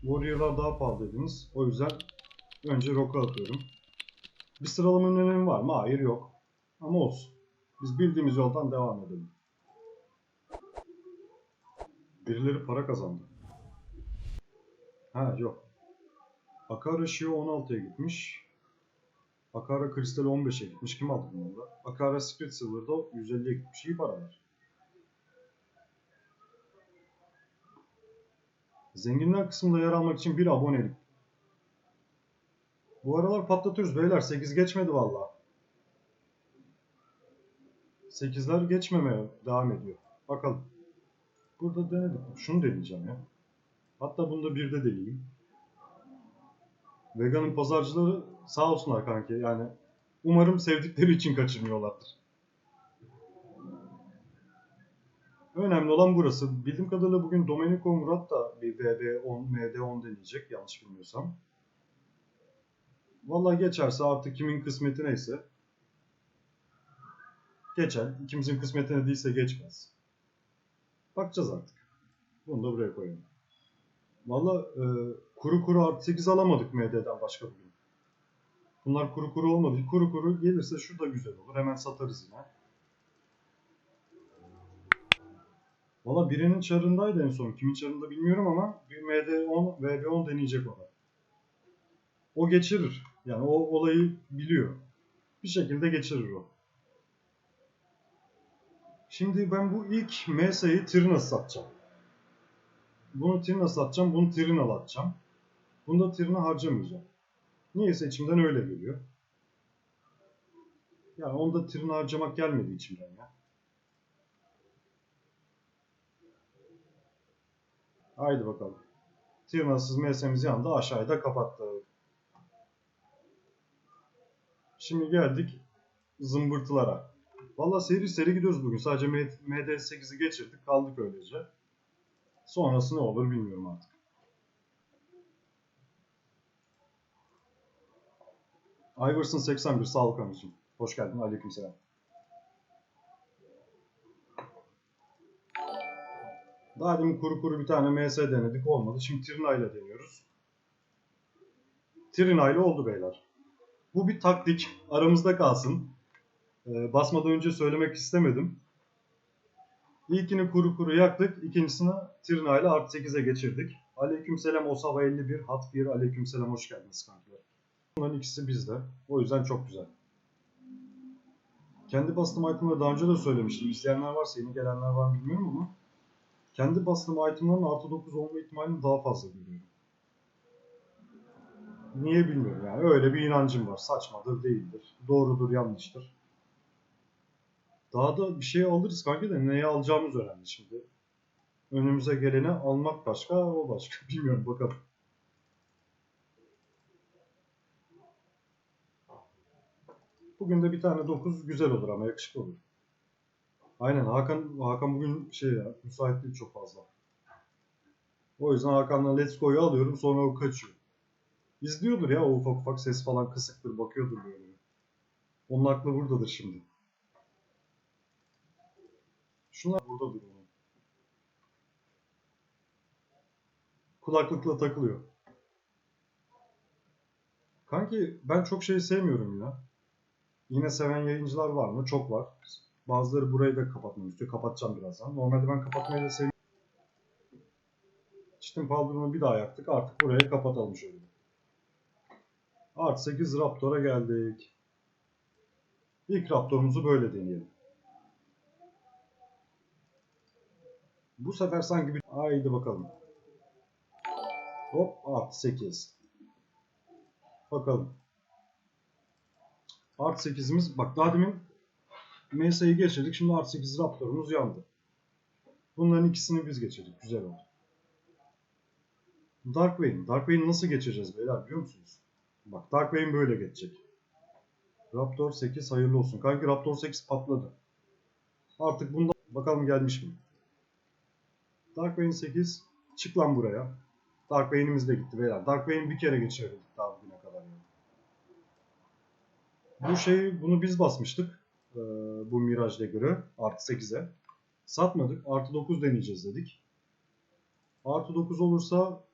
Warrior'lar daha pahalı dediniz. O yüzden önce Rock'a atıyorum. Bir sıralamanın önemi var mı? Hayır yok. Ama olsun. Biz bildiğimiz yoldan devam edelim. Birileri para kazandı. Ha yok. Akara Shio 16'ya gitmiş. Akara Crystal 15'e gitmiş. Kim aldı bunu da? Akara Spirit Silver'da 150'ye gitmiş. İyi paralar. Zenginler kısmında yer almak için bir abonelik. Bu aralar patlatıyoruz beyler. 8 geçmedi valla. 8'ler geçmemeye devam ediyor. Bakalım. Burada denedik. Şunu deneyeceğim ya. Hatta bunu da bir de deneyeyim. Vegan'ın pazarcıları sağ olsunlar kanki. Yani umarım sevdikleri için kaçırmıyorlardır. Önemli olan burası. Bildiğim kadarıyla bugün Domenico Murat da bir VB10, MD10 deneyecek yanlış bilmiyorsam. Vallahi geçerse artık kimin kısmeti neyse. Geçer. İkimizin kısmetine değilse geçmez. Bakacağız artık. Bunu da buraya koyalım. Valla e, kuru kuru artı 8 alamadık MD'den başka bugün. Bunlar kuru kuru olmadı. Kuru kuru gelirse şu da güzel olur. Hemen satarız yine. Valla birinin çarındaydı en son. Kimin çarında bilmiyorum ama bir MD10, VB10 deneyecek o da. O geçirir. Yani o olayı biliyor. Bir şekilde geçirir o. Şimdi ben bu ilk MS'yi Trina satacağım. Bunu Trina satacağım, bunu Trina atacağım. Bunu da Trina harcamayacağım. Niyeyse içimden öyle geliyor. Yani onda Trina harcamak gelmedi içimden ya. Haydi bakalım. Tırnasız MS'miz yandı. Aşağıda da kapattık. Şimdi geldik zımbırtılara. Valla seri seri gidiyoruz bugün. Sadece MD8'i geçirdik. Kaldık öylece. Sonrası ne olur bilmiyorum artık. Iverson 81 sağlık amicim. Hoş geldin. Aleykümselam. Daha demin kuru kuru bir tane MS denedik olmadı. Şimdi Trina ile deniyoruz. Trina ile oldu beyler. Bu bir taktik. Aramızda kalsın. Ee, basmadan önce söylemek istemedim. İlkini kuru kuru yaktık. İkincisini Trina ile artı 8'e geçirdik. Aleykümselam Osava 51, Hat 1, aleykümselam hoş geldiniz kankiler. Bunların ikisi bizde. O yüzden çok güzel. Kendi bastığım itemları daha önce de söylemiştim. İsteyenler varsa yeni gelenler var bilmiyorum ama kendi bastığım itemların artı 9 olma ihtimalini daha fazla görüyorum. Niye bilmiyorum yani. Öyle bir inancım var. Saçmadır, değildir. Doğrudur, yanlıştır. Daha da bir şey alırız kanka da neye alacağımız önemli şimdi. Önümüze geleni almak başka, o başka. Bilmiyorum bakalım. Bugün de bir tane 9 güzel olur ama yakışıklı olur. Aynen Hakan Hakan bugün şey ya müsaitliği çok fazla. O yüzden Hakan'la Let's Go'yu alıyorum sonra o kaçıyor. İzliyordur ya o ufak ufak ses falan kısıktır bakıyordur böyle. Onun aklı buradadır şimdi. Şunlar buradadır onun. Kulaklıkla takılıyor. Kanki ben çok şey sevmiyorum ya. Yine seven yayıncılar var mı? Çok var. Bazıları burayı da kapatmamı istiyor. Kapatacağım birazdan. Normalde ben kapatmayı da seviyorum. Çitin paldırını bir daha yaktık. Artık burayı kapatalım şöyle. Artı 8 Raptor'a geldik. İlk Raptor'umuzu böyle deneyelim. Bu sefer sanki bir... Haydi bakalım. Hop artı 8. Bakalım. Artı 8'imiz bak daha demin MS'yi geçirdik. Şimdi artı 8 Raptor'umuz yandı. Bunların ikisini biz geçirdik. Güzel oldu. Darkwing. Darkwing'i nasıl geçeceğiz beyler biliyor musunuz? Bak Darkwing böyle geçecek. Raptor 8 hayırlı olsun. Kanki Raptor 8 patladı. Artık bunda bakalım gelmiş mi? Darkwing 8 çık lan buraya. Darkwing'imiz de gitti beyler. Darkwing'i bir kere geçirebildik daha bugüne kadar. Yani. Bu şey bunu biz basmıştık. Ee, bu Mirage göre artı 8'e. Satmadık. Artı 9 deneyeceğiz dedik. Artı 9 olursa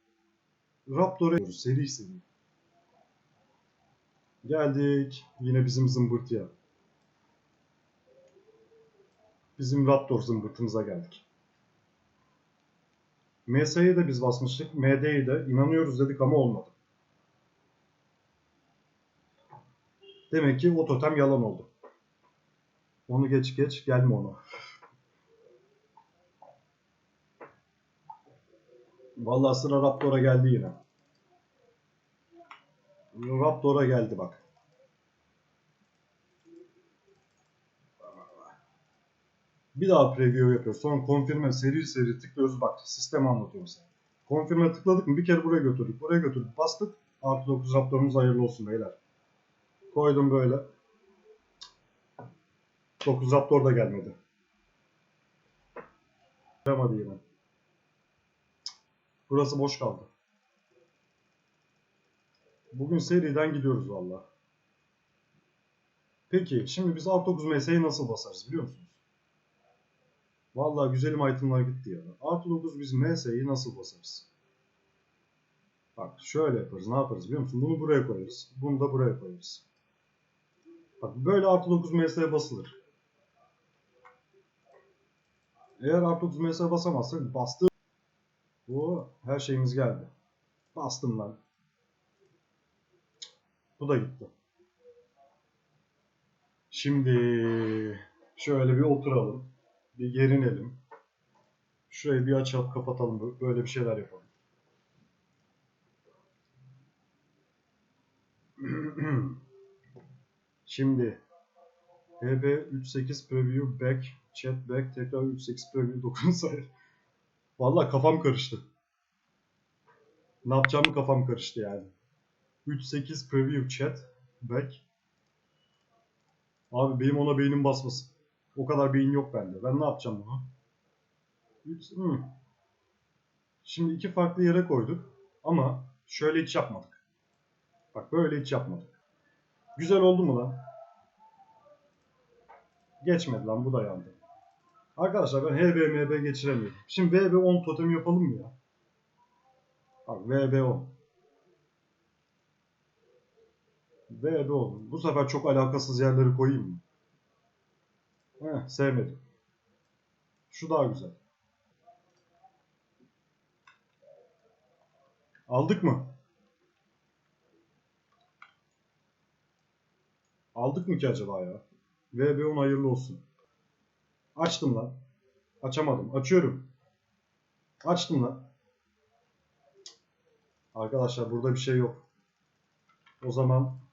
Raptor'a seri seri. Geldik yine bizim zımbırtıya. Bizim Raptor zımbırtımıza geldik. MS'yi de biz basmıştık. MD'yi de inanıyoruz dedik ama olmadı. Demek ki o totem yalan oldu. Onu geç geç gelme ona. Vallahi sıra Raptor'a geldi yine. Raptor'a geldi bak. Bir daha preview yapıyoruz. Sonra confirm'e seri seri tıklıyoruz. Bak sistemi anlatıyorum sana. Confirm'e tıkladık mı bir kere buraya götürdük. Buraya götürdük. Bastık. Artı 9 Raptor'umuz hayırlı olsun beyler. Koydum böyle. 9 Raptor da gelmedi. Yapamadı yine. Burası boş kaldı. Bugün seriden gidiyoruz valla. Peki şimdi biz Art 9 MS'yi nasıl basarız biliyor musunuz? Valla güzelim itemlar gitti ya. Artı 9 biz MS'yi nasıl basarız? Bak şöyle yaparız. Ne yaparız biliyor musun? Bunu buraya koyarız. Bunu da buraya koyarız. Bak böyle artı 9 MS'ye basılır. Eğer artı 9 MS'ye basamazsak bastı. Bu her şeyimiz geldi. Bastım lan. Bu da gitti. Şimdi şöyle bir oturalım. Bir gerinelim. Şurayı bir açalım kapatalım. Böyle bir şeyler yapalım. Şimdi HB 38 preview back chat back tekrar 38 preview 9 sayı. Vallahi kafam karıştı. Ne yapacağımı kafam karıştı yani. 38 preview chat back. Abi benim ona beynim basmasın. O kadar beyin yok bende. Ben ne yapacağım bunu? Hmm. Şimdi iki farklı yere koyduk. Ama şöyle hiç yapmadık. Bak böyle hiç yapmadık. Güzel oldu mu lan? Geçmedi lan bu da yandı. Arkadaşlar ben HB MB geçiremiyorum. Şimdi VB 10 totem yapalım mı ya? Bak VB 10. VB 10. Bu sefer çok alakasız yerleri koyayım mı? Heh, sevmedim. Şu daha güzel. Aldık mı? Aldık mı ki acaba ya? VB10 hayırlı olsun. Açtım lan. Açamadım. Açıyorum. Açtım lan. Arkadaşlar burada bir şey yok. O zaman